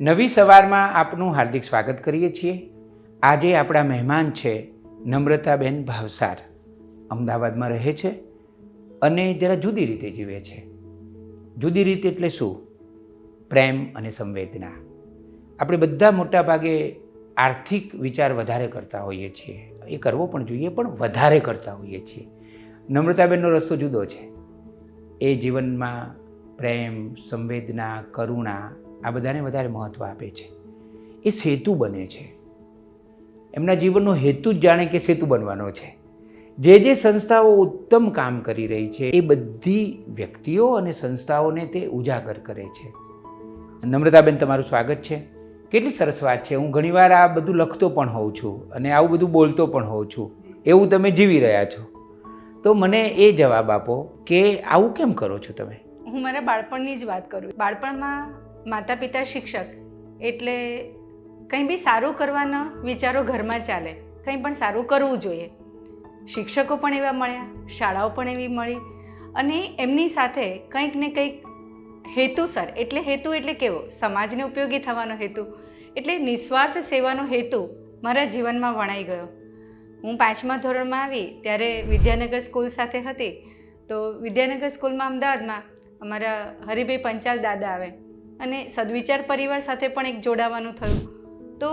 નવી સવારમાં આપનું હાર્દિક સ્વાગત કરીએ છીએ. આજે આપણા મહેમાન છે નમ્રતાબેન ભાવસાર. અમદાવાદમાં રહે છે અને જરા જુદી રીતે જીવે છે. જુદી રીતે એટલે શું? પ્રેમ અને સંવેદના. આપણે બધા મોટા ભાગે આર્થિક વિચાર વધારે કરતા હોઈએ છીએ. એ કરવો પણ જોઈએ, પણ વધારે કરતા હોઈએ છીએ. નમ્રતાબેનનો રસ્તો જુદો છે. એ જીવનમાં પ્રેમ, સંવેદના, કરુણા આ બધાને વધારે મહત્ત્વ આપે છે. એ સેતુ બને છે. એમના જીવનનો હેતુ જ જાણે કે સેતુ બનવાનો છે. જે જે સંસ્થાઓ ઉત્તમ કામ કરી રહી છે, એ બધી વ્યક્તિઓ અને સંસ્થાઓને તે ઉજાગર કરે છે. નમ્રતાબેન, તમારું સ્વાગત છે. કેટલી સરસ વાત છે. હું ઘણીવાર આ બધું લખતો પણ હોઉં છું અને આવું બધું બોલતો પણ હોઉં છું. એવું તમે જીવી રહ્યા છો. તો મને એ જવાબ આપો કે આવું કેમ કરો છો તમે? હું મારા બાળપણની જ વાત કરું. બાળપણમાં માતા પિતા શિક્ષક એટલે કંઈ બી સારું કરવાના વિચારો ઘરમાં ચાલે, કંઈ પણ સારું કરવું જોઈએ. શિક્ષકો પણ એવા મળ્યા, શાળાઓ પણ એવી મળી અને એમની સાથે કંઈક ને કંઈક હેતુસર, એટલે હેતુ એટલે કેવો? સમાજને ઉપયોગી થવાનો હેતુ, એટલે નિસ્વાર્થ સેવાનો હેતુ મારા જીવનમાં વણાઈ ગયો. હું પાંચમા ધોરણમાં આવી, ત્યારે વિદ્યાનગર સ્કૂલ સાથે હતી. તો વિદ્યાનગર સ્કૂલમાં અમદાવાદમાં અમારા હરિભાઈ પંચાલ દાદા આવે. અને સદવિચાર પરિવાર સાથે પણ એક જોડાવાનું થયું. તો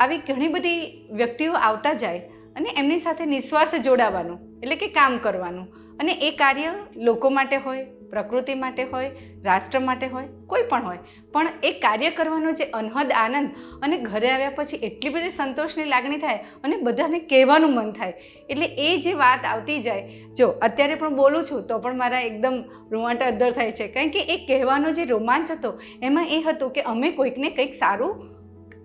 આવી ઘણી બધી વ્યક્તિઓ આવતા જાય અને એમની સાથે નિસ્વાર્થ જોડાવાનું, એટલે કે કામ કરવાનું અને એ કાર્ય લોકો માટે હોય. પ્રકૃતિ માટે હોય, રાષ્ટ્ર માટે હોય, કોઈ પણ હોય. પણ એ કાર્ય કરવાનો જે અનહદ આનંદ અને ઘરે આવ્યા પછી એટલી બધી સંતોષની લાગણી થાય અને બધાને કહેવાનું મન થાય. એટલે એ જે વાત આવતી જાય, જો અત્યારે પણ બોલું છું તો પણ મારા એકદમ રૂવાટા અદ્દર થાય છે. કારણ કે એ કહેવાનો જે રોમાંચ હતો, એમાં એ હતું કે અમે કોઈકને કંઈક સારું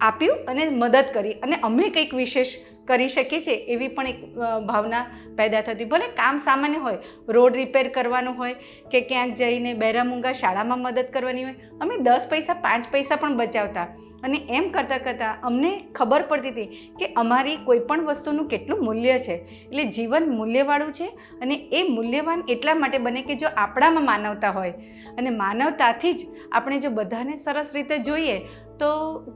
આપ્યું અને મદદ કરી અને અમે કંઈક વિશેષ કરી શકીએ છીએ એવી પણ એક ભાવના પેદા થતી. ભલે કામ સામાન્ય હોય, રોડ રિપેર કરવાનું હોય કે ક્યાંક જઈને બહેરામૂંગા શાળામાં મદદ કરવાની હોય, અમે દસ પૈસા, પાંચ પૈસા પણ બચાવતા. અને એમ કરતાં કરતાં અમને ખબર પડતી હતી કે અમારી કોઈ પણ વસ્તુનું કેટલું મૂલ્ય છે. એટલે જીવન મૂલ્યવાળું છે અને એ મૂલ્યવાન એટલા માટે બને કે જો આપણામાં માનવતા હોય. અને માનવતાથી જ આપણે જો બધાને સરસ રીતે જોઈએ તો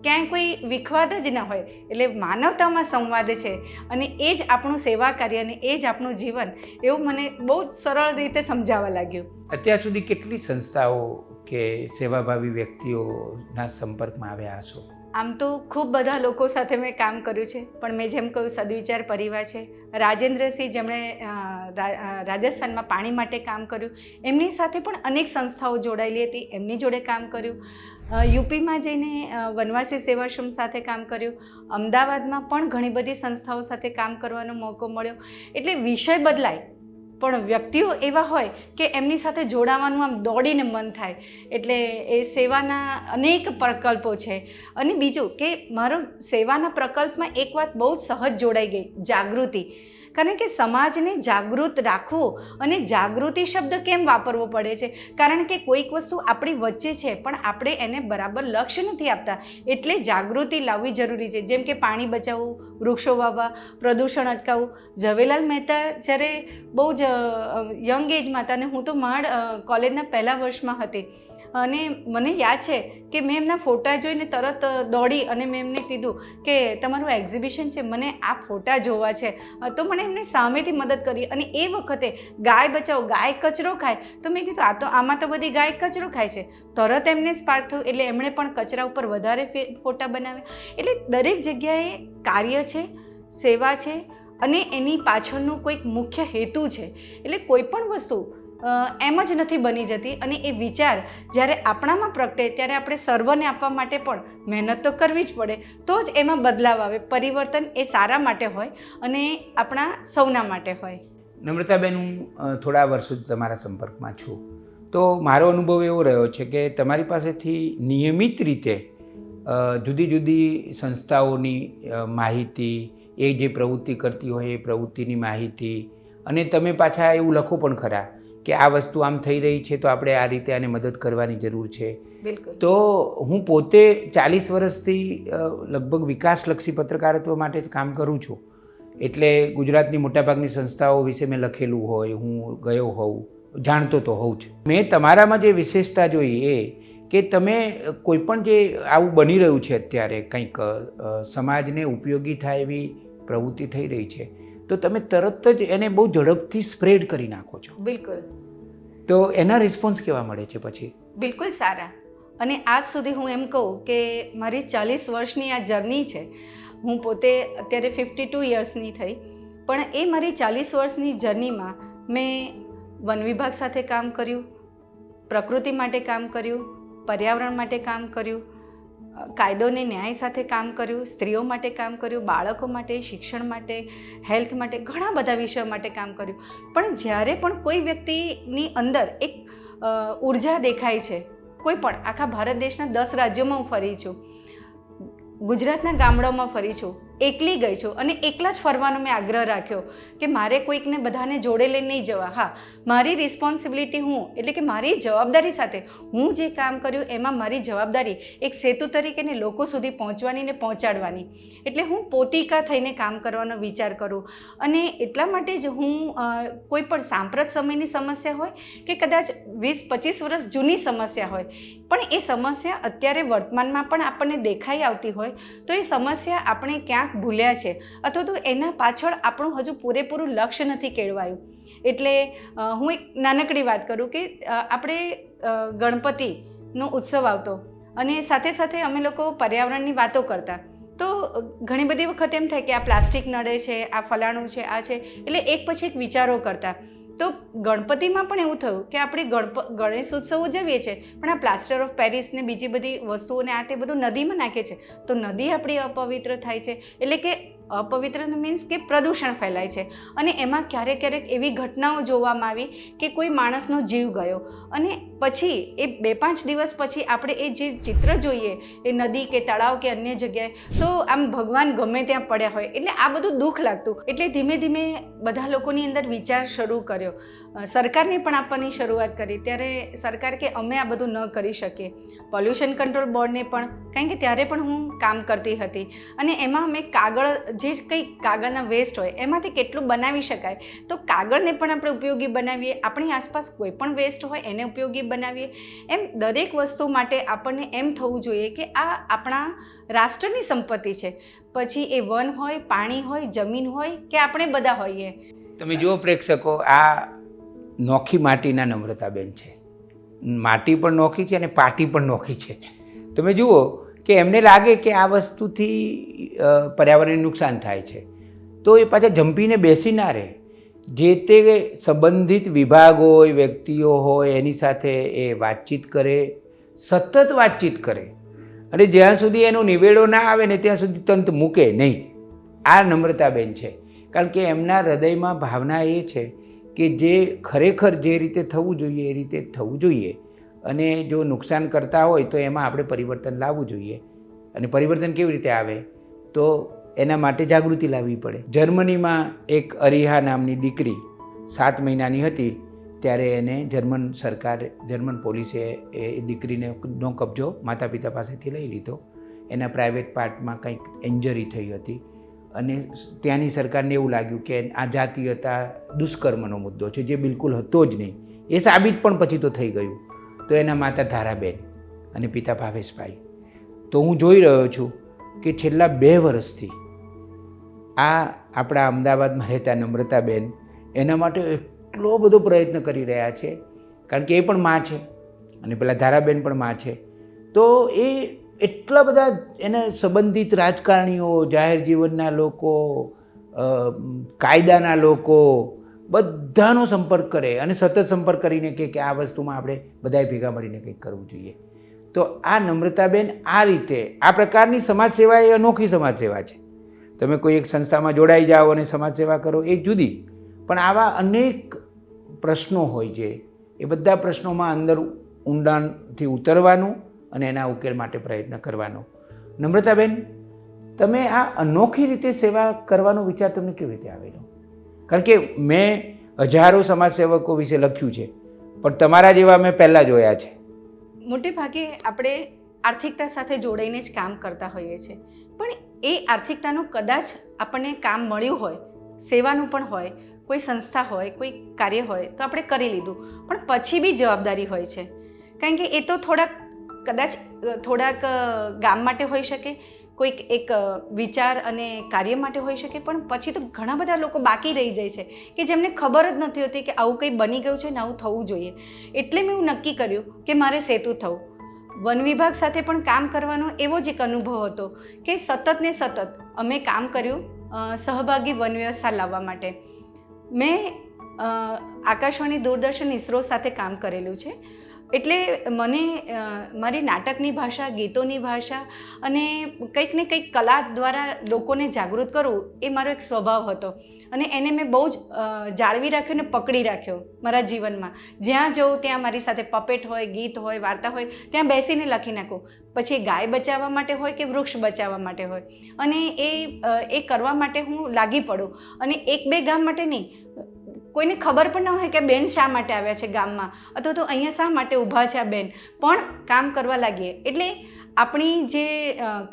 ક્યાંય કોઈ વિખવાદ જ ન હોય. એટલે માનવતામાં સંવાદ છે અને એ જ આપણું સેવા કાર્ય અને એ જ આપણું જીવન એવું મને બહુ જ સરળ રીતે સમજાવવા લાગ્યું. અત્યાર સુધી કેટલી સંસ્થાઓ કે સેવાભાવી વ્યક્તિઓના સંપર્કમાં આવ્યા હશો? આમ તો ખૂબ બધા લોકો સાથે મેં કામ કર્યું છે, પણ મેં જેમ કહ્યું, સદવિચાર પરિવાર છે. રાજેન્દ્રસિંહ જેમણે રાજસ્થાનમાં પાણી માટે કામ કર્યું. એમની સાથે પણ અનેક સંસ્થાઓ જોડાયેલી હતી, એમની જોડે કામ કર્યું. યુપીમાં જઈને વનવાસી સેવાશ્રમ સાથે કામ કર્યું. અમદાવાદમાં પણ ઘણી બધી સંસ્થાઓ સાથે કામ કરવાનો મોકો મળ્યો. એટલે વિષય બદલાય પણ વ્યક્તિઓ એવા હોય કે એમની સાથે જોડાવાનું આમ દોડીને મન થાય. એટલે એ સેવાના અનેક પ્રકલ્પો છે. અને બીજું કે મારો સેવાના પ્રકલ્પમાં એક વાત બહુ જ સહજ જોડાઈ ગઈ, જાગૃતિ. કારણ કે સમાજને જાગૃત રાખવો અને જાગૃતિ શબ્દ કેમ વાપરવો પડે છે? કારણ કે કોઈક વસ્તુ આપણી વચ્ચે છે, પણ આપણે એને બરાબર લક્ષ્ય નથી આપતા. એટલે જાગૃતિ લાવવી જરૂરી છે. જેમ કે પાણી બચાવવું, વૃક્ષો વાવવા, પ્રદૂષણ અટકાવવું. ઝવેલાલ મહેતા જ્યારે બહુ જ યંગ એજમાં હતા અને હું તો માંડ કોલેજના પહેલા વર્ષમાં હતી. અને મને યાદ છે કે મેં એમના ફોટા જોઈને તરત દોડી અને મેં એમને કીધું કે તમારું એક્ઝિબિશન છે, મને આ ફોટા જોવા છે. તો મને એમને સામેથી મદદ કરી અને એ વખતે ગાય બચાવો, ગાય કચરો ખાય. તો મેં કીધું, આ તો, આમાં તો બધી ગાય કચરો ખાય છે. તરત એમને સ્પાર્ક થયું, એટલે એમણે પણ કચરા ઉપર વધારે ફોટા બનાવ્યા. એટલે દરેક જગ્યાએ કાર્ય છે, સેવા છે અને એની પાછળનું કોઈક મુખ્ય હેતુ છે. એટલે કોઈ પણ વસ્તુ એમ જ નથી બની જતી અને એ વિચાર જ્યારે આપણામાં પ્રગટે ત્યારે આપણે સર્વને આપવા માટે પણ મહેનત તો કરવી જ પડે. તો જ એમાં બદલાવ આવે, પરિવર્તન એ સારા માટે હોય અને આપણા સૌના માટે હોય. નમ્રતાબેન, હું થોડા વર્ષો તમારા સંપર્કમાં છું. તો મારો અનુભવ એવો રહ્યો છે કે તમારી પાસેથી નિયમિત રીતે જુદી જુદી સંસ્થાઓની માહિતી, એ જે પ્રવૃત્તિ કરતી હોય એ પ્રવૃત્તિની માહિતી અને તમે પાછા એવું લખો પણ ખરા. કે આ વસ્તુ આમ થઈ રહી છે તો આપણે આ રીતે આને મદદ કરવાની જરૂર છે. તો હું પોતે ચાલીસ વર્ષથી લગભગ વિકાસલક્ષી પત્રકારત્વ માટે જ કામ કરું છું. એટલે ગુજરાતની મોટાભાગની સંસ્થાઓ વિશે મેં લખેલું હોય હું ગયો હોઉં જાણતો તો હોઉં જ. મેં તમારામાં જે વિશેષતા જોઈ એ કે તમે કોઈપણ જે આવું બની રહ્યું છે અત્યારે કંઈક સમાજને ઉપયોગી થાય એવી પ્રવૃત્તિ થઈ રહી છે. તો તમે તરત જ એને બહુ ઝડપથી સ્પ્રેડ કરી નાખો છો. બિલકુલ. તો એના રિસ્પોન્સ કેવા મળે છે પછી? બિલકુલ સારા. અને આજ સુધી હું એમ કહું કે મારી ચાલીસ વર્ષની આ જર્ની છે હું પોતે અત્યારે ફિફ્ટી ટુ યર્સની થઈ પણ એ મારી ચાલીસ વર્ષની જર્નીમાં મેં વન વિભાગ સાથે કામ કર્યું પ્રકૃતિ માટે કામ કર્યું પર્યાવરણ માટે કામ કર્યું અ, કાયદો ને ન્યાય સાથે કામ કર્યું સ્ત્રીઓ માટે કામ કર્યું બાળકો માટે શિક્ષણ માટે હેલ્થ માટે ઘણા બધા વિષયો માટે કામ કર્યું. પણ જ્યારે પણ કોઈ વ્યક્તિની અંદર એક ઊર્જા દેખાય છે કોઈ પણ આખા ભારત દેશના દસ રાજ્યોમાં હું ફરી છું ગુજરાતના ગામડાઓમાં ફરી છું એકલી ગઈ છું અને એકલા જ ફરવાનો મેં આગ્રહ રાખ્યો કે મારે કોઈકને બધાને જોડે લઈને નહીં જવા. હા, મારી રિસ્પોન્સિબિલિટી હું, એટલે કે મારી જવાબદારી સાથે હું જે કામ કર્યું એમાં મારી જવાબદારી એક સેતુ તરીકે ને લોકો સુધી પહોંચવાની ને પહોંચાડવાની. એટલે હું પોતિકા થઈને કામ કરવાનો વિચાર કરું અને એટલા માટે જ હું કોઈ પણ સાંપ્રત સમયની સમસ્યા હોય કે કદાચ વીસ પચીસ વર્ષ જૂની સમસ્યા હોય, પણ એ સમસ્યા અત્યારે વર્તમાનમાં પણ આપણને દેખાઈ આવતી હોય, તો એ સમસ્યા આપણે ક્યાંક ભૂલ્યા છે. અથવા તો એના પાછળ આપણું હજુ પૂરેપૂરું લક્ષ્ય નથી કેળવાયું. એટલે હું એક નાનકડી વાત કરું કે આપણે ગણપતિનો ઉત્સવ આવતો અને સાથે સાથે અમે લોકો પર્યાવરણની વાતો કરતા. તો ઘણી બધી વખત એમ થાય કે આ પ્લાસ્ટિક નડે છે, આ ફલાણું છે, આ છે. એટલે એક પછી એક વિચારો કરતા. તો ગણપતિમાં પણ એવું થયું કે આપણે ગણપ, ગણેશ ઉત્સવ ઉજવીએ છીએ, પણ આ પ્લાસ્ટર ઓફ પેરિસ ને બીજી બધી વસ્તુઓને આ તે બધું નદીમાં નાખે છે તો નદી આપણી અપવિત્ર થાય છે. એટલે કે અપવિત્ર મીન્સ કે પ્રદૂષણ ફેલાય છે. અને એમાં ક્યારેક ક્યારેક એવી ઘટનાઓ જોવામાં આવી કે કોઈ માણસનો જીવ ગયો. અને પછી એ બે પાંચ દિવસ પછી આપણે એ જે ચિત્ર જોઈએ, એ નદી કે તળાવ કે અન્ય જગ્યાએ, તો આમ ભગવાન ગમે ત્યાં પડ્યા હોય. એટલે આ બધું દુઃખ લાગતું. એટલે ધીમે ધીમે બધા લોકોની અંદર વિચાર શરૂ કર્યો. સરકારને પણ આપવાની શરૂઆત કરી. ત્યારે સરકાર કે અમે આ બધું ન કરી શકીએ. પોલ્યુશન કંટ્રોલ બોર્ડને પણ, કારણ કે ત્યારે પણ હું કામ કરતી હતી. અને એમાં અમે કાગળ, જે કંઈ કાગળના વેસ્ટ હોય, એમાંથી કેટલું બનાવી શકાય? તો કાગળને પણ આપણે ઉપયોગી બનાવીએ. આપણી આસપાસ કોઈ પણ વેસ્ટ હોય, એને ઉપયોગી બનાવીએ. એમ દરેક વસ્તુ માટે આપણને એમ થવું જોઈએ કે આ આપણા રાષ્ટ્રની સંપત્તિ છે. પછી એ વન હોય, પાણી હોય, જમીન હોય, કે આપણે બધા હોઈએ. તમે જુઓ પ્રેક્ષકો, આ નોખી માટીના નમ્રતાબેન છે. માટી પણ નોખી છે અને પાટી પણ નોખી છે. તમે જુઓ કે એમને લાગે કે આ વસ્તુથી પર્યાવરણને નુકસાન થાય છે. તો એ પાછા જંપીને બેસી ના રહે. જે તે સંબંધિત વિભાગ હોય, વ્યક્તિઓ હોય, એની સાથે એ વાતચીત કરે, સતત વાતચીત કરે. અને જ્યાં સુધી એનો નિવેડો ના આવે ને ત્યાં સુધી તંત મૂકે નહીં. આ નમ્રતાબેન છે. કારણ કે એમના હૃદયમાં ભાવના એ છે કે જે ખરેખર જે રીતે થવું જોઈએ એ રીતે થવું જોઈએ. અને જો નુકસાન કરતા હોય તો એમાં આપણે પરિવર્તન લાવવું જોઈએ. અને પરિવર્તન કેવી રીતે આવે? તો એના માટે જાગૃતિ લાવવી પડે. જર્મનીમાં એક અરિહા નામની દીકરી સાત મહિનાની હતી, ત્યારે એને જર્મન સરકાર, જર્મન પોલીસે એ દીકરીને નો કબજો માતા પિતા પાસેથી લઈ લીધો. એના પ્રાઇવેટ પાર્ટમાં કંઈક ઇન્જરી થઈ હતી. અને ત્યાંની સરકારને એવું લાગ્યું કે આ જાતીયતા દુષ્કર્મનો મુદ્દો છે, જે બિલકુલ હતો જ નહીં. એ સાબિત પણ પછી તો થઈ ગયું. તો એના માતા ધારાબેન અને પિતા ભાવેશભાઈ. તો હું જોઈ રહ્યો છું કે છેલ્લા બે વર્ષથી આ આપણા અમદાવાદમાં રહેતા નમ્રતાબેન એના માટે એટલો બધો પ્રયત્ન કરી રહ્યા છે, કારણ કે એ પણ માં છે અને પેલા ધારાબેન પણ માં છે. તો એ એટલા બધા એને સંબંધિત રાજકારણીઓ, જાહેર જીવનના લોકો કાયદાના લોકો બધાનો સંપર્ક કરે અને સતત સંપર્ક કરીને કહે કે આ વસ્તુમાં આપણે બધાએ ભેગા મળીને કંઈક કરવું જોઈએ. તો આ નમ્રતાબેન આ રીતે, આ પ્રકારની સમાજ સેવા એ અનોખી સમાજ સેવા છે. તમે કોઈ એક સંસ્થામાં જોડાઈ જાઓ અને સમાજ સેવા કરો એ જુદી, પણ આવા અનેક પ્રશ્નો હોય છે, એ બધા પ્રશ્નોમાં અંદર ઊંડાણથી ઉતરવાનું અને એના ઉકેલ માટે પ્રયત્ન કરવાનો. નમ્રતાબેન, તમે આ અનોખી રીતે સેવા કરવાનો વિચાર તમને કેવી રીતે આવેલો? કારણ કે મેં હજારો સમાજસેવકો વિશે લખ્યું છે, પણ તમારા જેવા મેં પહેલાં જોયા છે. મોટે ભાગે આપણે આર્થિકતા સાથે જોડાઈને જ કામ કરતા હોઈએ છીએ પણ એ આર્થિકતાનું કદાચ આપણને કામ મળ્યું હોય, સેવાનું પણ હોય, કોઈ સંસ્થા હોય, કોઈ કાર્ય હોય, તો આપણે કરી લીધું. પણ પછી બી જવાબદારી હોય છે. કારણ કે એ તો થોડાક કદાચ થોડાક ગામ માટે હોઈ શકે, કોઈક એક વિચાર અને કાર્ય માટે હોઈ શકે, પણ પછી તો ઘણા બધા લોકો બાકી રહી જાય છે, કે જેમને ખબર જ નથી હોતી કે આવું કંઈ બની ગયું છે ને આવું થવું જોઈએ. એટલે મેં એવું નક્કી કર્યું કે મારે સેતુ થવું. વન વિભાગ સાથે પણ કામ કરવાનો એવો જ એક અનુભવ હતો કે સતત ને સતત અમે કામ કર્યું સહભાગી વન વ્યવસ્થા લાવવા માટે. મેં આકાશવાણી દૂરદર્શન ઇસરો સાથે કામ કરેલું છે. એટલે મને મારી નાટકની ભાષા, ગીતોની ભાષા અને કંઈક ને કંઈક કલા દ્વારા લોકોને જાગૃત કરવું એ મારો એક સ્વભાવ હતો. અને એને મેં બહુ જ જાળવી રાખ્યો ને પકડી રાખ્યો મારા જીવનમાં. જ્યાં જઉં ત્યાં મારી સાથે પપેટ હોય, ગીત હોય, વાર્તા હોય, ત્યાં બેસીને લખી નાખું. પછી ગાય બચાવવા માટે હોય કે વૃક્ષ બચાવવા માટે હોય? અને એ એ કરવા માટે હું લાગી પડું. અને એક બે ગામ માટે નહીં કોઈને ખબર પણ ન હોય કે બેન શા માટે આવ્યા છે ગામમાં અથવા તો અહીંયા શા માટે ઊભા છે આ બેન. પણ કામ કરવા લાગીએ. એટલે આપણી જે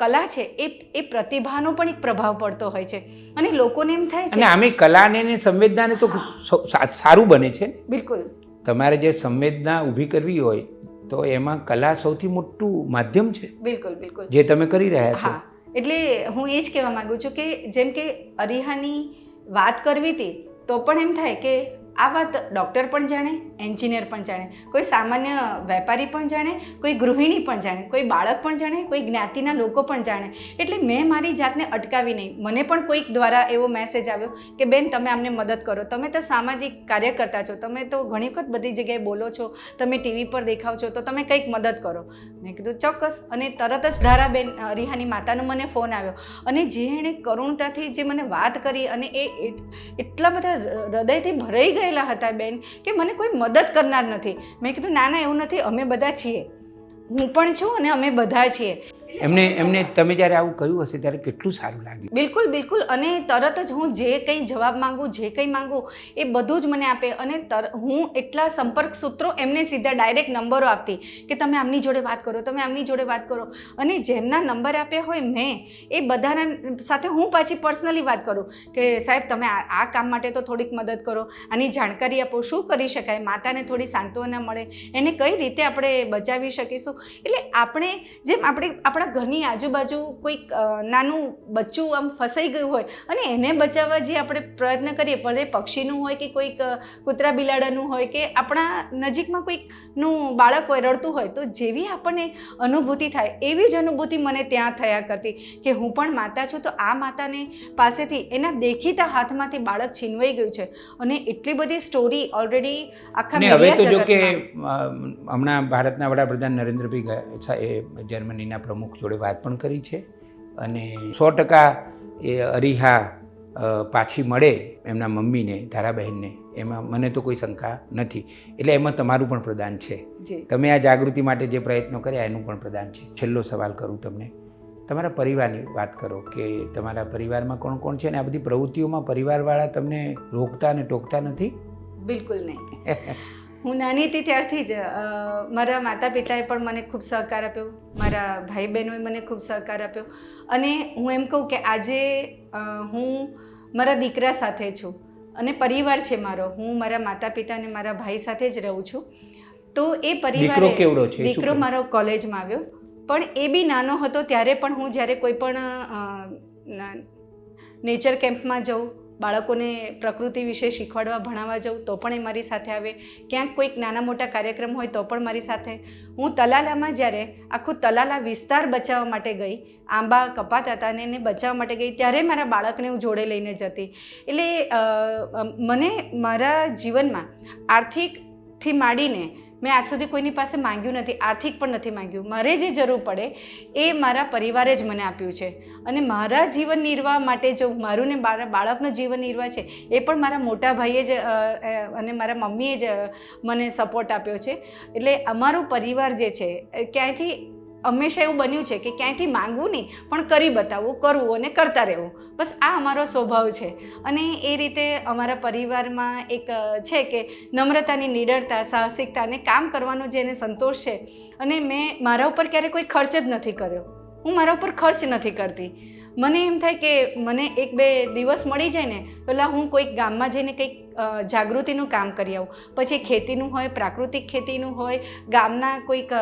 કલા છે એ એ પ્રતિભાનો પણ એક પ્રભાવ પડતો હોય છે. અને લોકોને એમ થાય અને છે આમે કલાને ને સંવેદનાને તો સારું બને છે. બિલકુલ. તમારે જે સંવેદના ઊભી કરવી હોય તો એમાં કલા સૌથી મોટું માધ્યમ છે. બિલકુલ બિલકુલ. જે તમે કરી રહ્યા છો. એટલે હું એ જ કહેવા માંગુ છું કે જેમ કે અરિહાની વાત કરવી હતી તો પણ એમ થાય કે આ વાત ડૉક્ટર પણ જાણે, એન્જિનિયર પણ જાણે, કોઈ સામાન્ય વેપારી પણ જાણે, કોઈ ગૃહિણી પણ જાણે, કોઈ બાળક પણ જાણે, કોઈ જ્ઞાતિના લોકો પણ જાણે. એટલે મેં મારી જાતને અટકાવી નહીં. મને પણ કોઈક દ્વારા એવો મેસેજ આવ્યો કે, બેન, તમે અમને મદદ કરો. તમે તો સામાજિક કાર્યકર્તા છો. તમે તો ઘણી વખત બધી જગ્યાએ બોલો છો. તમે ટીવી પર દેખાવ છો. તો તમે કંઈક મદદ કરો. મેં કીધું, ચોક્કસ. અને તરત જ ધારાબેન રિહાની માતાનો મને ફોન આવ્યો. અને જે એણે કરુણતાથી જે મને વાત કરી અને એ એટલા બધા હૃદયથી ભરાઈ ગયેલા હતા બેન, કે મને કોઈ મદદ કરનાર નથી. મેં કીધું, ના ના, એવું નથી. અમે બધા છીએ. હું પણ છું અને અમે બધા છીએ. એમને એમને તમે જ્યારે આવું કહ્યું હશે ત્યારે કેટલું સારું લાગ્યું. બિલકુલ બિલકુલ. અને તરત જ હું જે કંઈ જવાબ માંગુ, જે કંઈ માંગુ, એ બધું જ મને આપે. અને તર, હું એટલા સંપર્ક સૂત્રો એમને સીધા ડાયરેક્ટ નંબરો આપતી કે તમે આમની જોડે વાત કરો, તમે આમની જોડે વાત કરો. અને જેમના નંબર આપ્યા હોય મેં, એ બધાના સાથે હું પાછી પર્સનલી વાત કરું કે સાહેબ, તમે આ કામ માટે તો થોડીક મદદ કરો. આની જાણકારી આપો, શું કરી શકાય? માતાને થોડી સાંત્વના મળે. એને કઈ રીતે આપણે બચાવી શકીશું? એટલે આપણે જેમ આપણે, આપણા ઘરની આજુબાજુ કોઈક નાનું બચ્ચું આમ ફસાઈ ગયું હોય અને એને બચાવવા જે આપણે પ્રયત્ન કરીએ ભલે પક્ષીનું હોય કે કોઈક કૂતરા બિલાડાનું હોય કે આપણા નજીકમાં કોઈકનું બાળક હોય રડતું હોય તો જેવી આપણને અનુભૂતિ થાય એવી જ અનુભૂતિ મને ત્યાં થયા કરતી કે હું પણ માતા છું તો આ માતાને પાસેથી એના દેખીતા હાથમાંથી બાળક છીનવાઈ ગયું છે. અને એટલી બધી સ્ટોરી ઓલરેડી આખા હવે તો જો કે હમણાં ભારતના વડાપ્રધાન નરેન્દ્રભાઈ જર્મનીના પ્રમુખ જોડે વાત પણ કરી છે અને સો ટકા એ અરીહા પાછી મળે એમના મમ્મીને ધારાબહેનને એમાં મને તો કોઈ શંકા નથી. એટલે એમાં તમારું પણ પ્રદાન છે. તમે આ જાગૃતિ માટે જે પ્રયત્નો કર્યા એનું પણ પ્રદાન છે. છેલ્લો સવાલ કરું તમને. તમારા પરિવારની વાત કરો કે તમારા પરિવારમાં કોણ કોણ છે અને આ બધી પ્રવૃત્તિઓમાં પરિવારવાળા તમને રોકતા અને ટોકતા નથી? બિલકુલ નહીં. હું નાની હતી ત્યારથી જ મારા માતા પિતાએ પણ મને ખૂબ સહકાર આપ્યો. મારા ભાઈ બહેનોએ મને ખૂબ સહકાર આપ્યો. અને હું એમ કહું કે આજે હું મારા દીકરા સાથે છું અને પરિવાર છે મારો. હું મારા માતા પિતા અને મારા ભાઈ સાથે જ રહું છું. તો એ પરિવાર કેવડો છે? દીકરો મારો કોલેજમાં આવ્યો. પણ એ બી નાનો હતો ત્યારે પણ હું જ્યારે કોઈ પણ નેચર કેમ્પમાં જાઉં બાળકોને પ્રકૃતિ વિશે શીખવાડવા ભણાવવા જાઉં તો પણ એ મારી સાથે આવે. ક્યાંક કોઈક નાના મોટા કાર્યક્રમ હોય તો પણ મારી સાથે. હું તલાલામાં જ્યારે આખું તલાલા વિસ્તાર બચાવવા માટે ગઈ, આંબા, કપાતા હતા અને એને બચાવવા માટે ગઈ, ત્યારે મારા બાળકને હું જોડે લઈને જતી. એટલે મને મારા જીવનમાં આર્થિકથી માંડીને મેં આજ સુધી કોઈની પાસે માંગ્યું નથી, આર્થિક પણ નથી માંગ્યું. મારે જે જરૂર પડે એ મારા પરિવારે જ મને આપ્યું છે. અને મારા જીવન નિર્વાહ માટે જો મારું ને બાળકનો જીવન નિર્વાહ છે, એ પણ મારા મોટા ભાઈએ જ અને મારા મમ્મીએ જ મને સપોર્ટ આપ્યો છે. એટલે અમારું પરિવાર જે છે ક્યાંયથી હંમેશા એવું બન્યું છે કે ક્યાંયથી માંગવું નહીં, પણ કરી બતાવવું, કરવું અને કરતા રહેવું. બસ આ અમારો સ્વભાવ છે. અને એ રીતે અમારા પરિવારમાં એક છે કે નમ્રતાની નિડરતા, સાહસિકતા અને કામ કરવાનો જે એને સંતોષ છે. અને મેં મારા ઉપર ક્યારે કોઈ ખર્ચ જ નથી કર્યો. હું મારા ઉપર ખર્ચ નથી કરતી. મને એમ થાય કે મને એક બે દિવસ મળી જાય ને, પહેલાં હું કોઈક ગામમાં જઈને કંઈક જાગૃતિનું કામ કરી આવું. પછી ખેતીનું હોય, પ્રાકૃતિક ખેતીનું હોય, ગામના કોઈક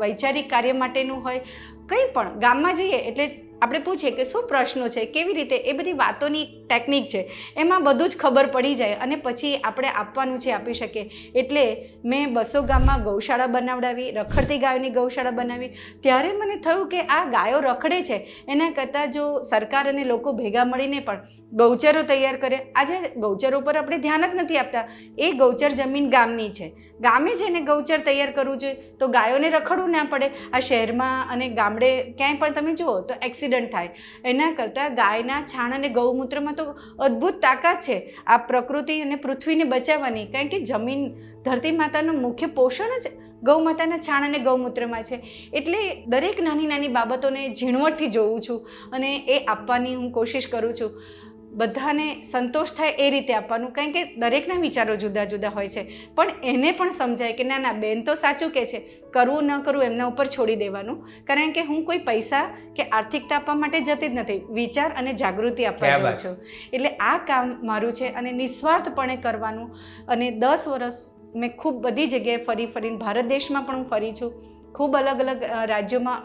વૈચારિક કાર્ય માટેનું હોય, કંઈ પણ. ગામમાં જઈએ એટલે આપણે પૂછીએ કે શું પ્રશ્નો છે, કેવી રીતે, એ બધી વાતોની ટેકનિક છે. એમાં બધું જ ખબર પડી જાય અને પછી આપણે આપવાનું છે, આપી શકીએ. એટલે મેં બસો ગામમાં ગૌશાળા બનાવડાવી, રખડતી ગાયોની ગૌશાળા બનાવી. ત્યારે મને થયું કે આ ગાયો રખડે છે. એના કરતાં જો સરકાર અને લોકો ભેગા મળીને પણ ગૌચરો તૈયાર કરે. આજે ગૌચરો પર આપણે ધ્યાન જ નથી આપતા. એ ગૌચર જમીન ગામની છે. ગામે જઈને ગૌચર તૈયાર કરવું જોઈએ. તો ગાયોને રખડવું ના પડે. આ શહેરમાં અને ગામડે ક્યાંય પણ તમે જુઓ તો એક્સિડન્ટ થાય. એના કરતાં ગાયના છાણ અને ગૌમૂત્રમાં તો અદ્ભુત તાકાત છે. આ પ્રકૃતિ અને પૃથ્વીને બચાવવાની કારણ કે જમીન ધરતી માતાનું મુખ્ય પોષણ જ ગૌમાતાના છાણ અને ગૌમૂત્રમાં છે. એટલે દરેક નાની નાની બાબતોને ઝીણવટથી જોઉં છું અને એ આપવાની હું કોશિશ કરું છું. બધાને સંતોષ થાય એ રીતે આપવાનું. કારણ કે દરેકના વિચારો જુદા જુદા હોય છે. પણ એને પણ સમજાય કે ના ના બેન તો સાચું કે છે. કરવું ન કરવું એમના ઉપર છોડી દેવાનું. કારણ કે હું કોઈ પૈસા કે આર્થિકતા આપવા માટે જતી જ નથી. વિચાર અને જાગૃતિ આપવા જાઉં છું. એટલે આ કામ મારું છે અને નિસ્વાર્થપણે કરવાનું. અને દસ વર્ષ મેં ખૂબ બધી જગ્યાએ ફરી ફરીને ભારત દેશમાં પણ હું ફરી છું. ખૂબ અલગ અલગ રાજ્યોમાં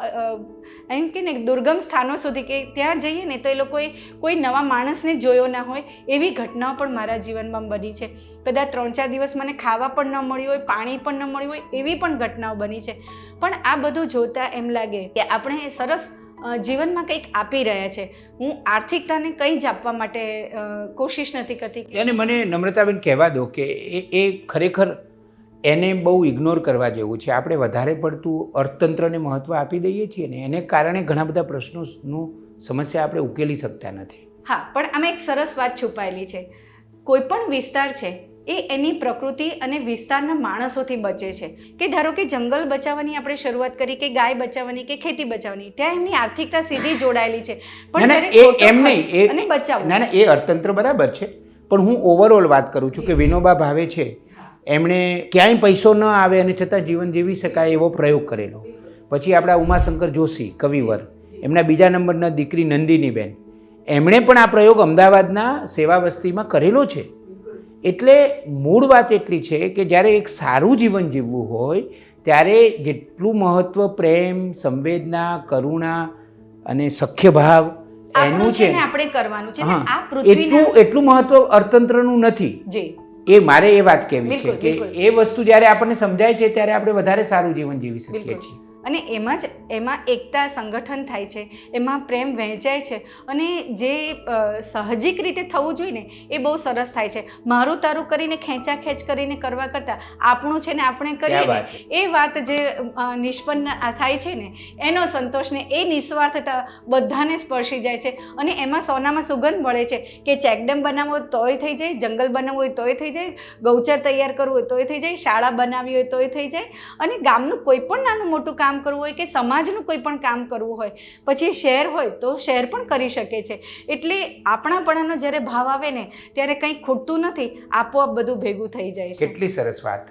એમ કે ને, દુર્ગમ સ્થાનો સુધી કે ત્યાં જઈએ ને તો એ લોકોએ કોઈ નવા માણસને જોયો ના હોય એવી ઘટનાઓ પણ મારા જીવનમાં બની છે. કદાચ ત્રણ ચાર દિવસ મને ખાવા પણ ન મળ્યું હોય, પાણી પણ ન મળ્યું હોય એવી પણ ઘટનાઓ બની છે. પણ આ બધું જોતાં એમ લાગે કે આપણે સરસ જીવનમાં કંઈક આપી રહ્યા છે. હું આર્થિકતાને કંઈ જ આપવા માટે કોશિશ નથી કરતી. અને મને નમ્રતાબેન કહેવા દો કે એ ખરેખર એને બહુ ઇગ્નોર કરવા જેવું છે. આપણે વધારે પડતું અર્થતંત્રને મહત્ત્વ આપી દઈએ છીએ ને એને કારણે ઘણા બધા પ્રશ્નોનું સમસ્યા આપણે ઉકેલી શકતા નથી. હા પણ આમાં એક સરસ વાત છુપાયેલી છે. કોઈ પણ વિસ્તાર છે એ એની પ્રકૃતિ અને વિસ્તારના માણસોથી બચે છે. કે ધારો કે જંગલ બચાવવાની આપણે શરૂઆત કરી કે ગાય બચાવવાની કે ખેતી બચાવવાની ત્યાં એમની આર્થિકતા સીધી જોડાયેલી છે. ખોટો એમ નહીં એ અને બચાવવું. ના ના એ અર્થતંત્ર બરાબર છે. પણ હું ઓવરઓલ વાત કરું છું કે વિનોબા ભાવે છે. એમણે ક્યાંય પૈસો ન આવે અને છતાં જીવન જીવી શકાય એવો પ્રયોગ કરેલો. પછી આપણા ઉમાશંકર જોશી કવિવર એમના બીજા નંબરના દીકરી નંદિનીબેન એમણે પણ આ પ્રયોગ અમદાવાદના સેવા વસ્તીમાં કરેલો છે. એટલે મૂળ વાત એટલી છે કે જ્યારે એક સારું જીવન જીવવું હોય ત્યારે જેટલું મહત્ત્વ પ્રેમ સંવેદના કરુણા અને સખ્ય ભાવ એનું છે આપણે કરવાનું છે એટલું એટલું મહત્વ અર્થતંત્રનું નથી. એ મારે એ વાત કહેવી છે કે એ વસ્તુ જ્યારે આપણને સમજાય છે ત્યારે આપણે વધારે સારું જીવન જીવી શકીએ છીએ. અને એમાં જ એમાં એકતા સંગઠન થાય છે એમાં પ્રેમ વહેંચાય છે અને જે સાહજિક રીતે થવું જોઈએ ને એ બહુ સરસ થાય છે. મારું તારું કરીને ખેંચા ખેંચ કરીને કરવા કરતાં આપણું છે ને આપણે કરીએ ને એ વાત જે નિષ્પન્ન થાય છે ને એનો સંતોષ ને એ નિસ્વાર્થતા બધાને સ્પર્શી જાય છે અને એમાં સોનામાં સુગંધ મળે છે કે ચેકડેમ બનાવવો હોય તોય થઈ જાય જંગલ બનાવવું હોય તોય થઈ જાય ગૌચર તૈયાર કરવું હોય તોય થઈ જાય શાળા બનાવવી હોય તોય થઈ જાય અને ગામનું કોઈ પણ નાનું મોટું કામ કરવું હોય કે સમાજનું કોઈ પણ કામ કરવું હોય, પછી શેર હોય તો શેર પણ કરી શકે છે. એટલે આપણાપણાનો જ્યારે ભાવ આવે ને, ત્યારે કંઈ ખૂટતું નથી, આપોઆપ બધું ભેગું થઈ જાય છે. કેટલી સરસ વાત.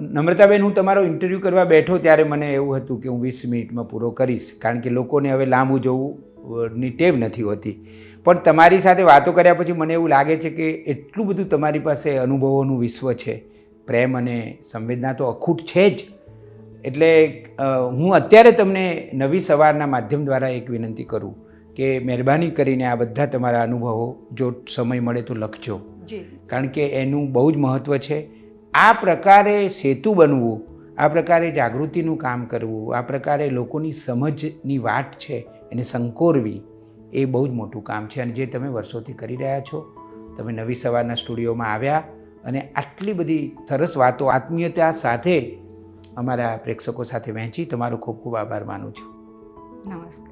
નમ્રતાબેન, હું તમારો ઇન્ટરવ્યૂ કરવા બેઠો ત્યારે મને એવું હતું કે હું વીસ મિનિટમાં પૂરો કરીશ, કારણ કે લોકોને હવે લાંબુ જવું ની ટેવ નથી હોતી. પણ તમારી સાથે વાતો કર્યા પછી મને એવું લાગે છે કે એટલું બધું તમારી પાસે અનુભવોનું વિશ્વ છે. પ્રેમ અને સંવેદના તો અખૂટ છે જ. એટલે હું અત્યારે તમને નવી સવારના માધ્યમ દ્વારા એક વિનંતી કરું કે મહેરબાની કરીને આ બધા તમારા અનુભવો જો સમય મળે તો લખજો. કારણ કે એનું બહુ જ મહત્ત્વ છે. આ પ્રકારે સેતુ બનવું આ પ્રકારે જાગૃતિનું કામ કરવું આ પ્રકારે લોકોની સમજની વાટ છે એને સંકોરવી એ બહુ જ મોટું કામ છે. અને જે તમે વર્ષોથી કરી રહ્યા છો તમે નવી સવારના સ્ટુડિયોમાં આવ્યા અને આટલી બધી સરસ વાતો આત્મીયતા સાથે અમારા પ્રેક્ષકો સાથે વહેંચી તમારો ખૂબ ખૂબ આભાર માનું છું. નમસ્કાર.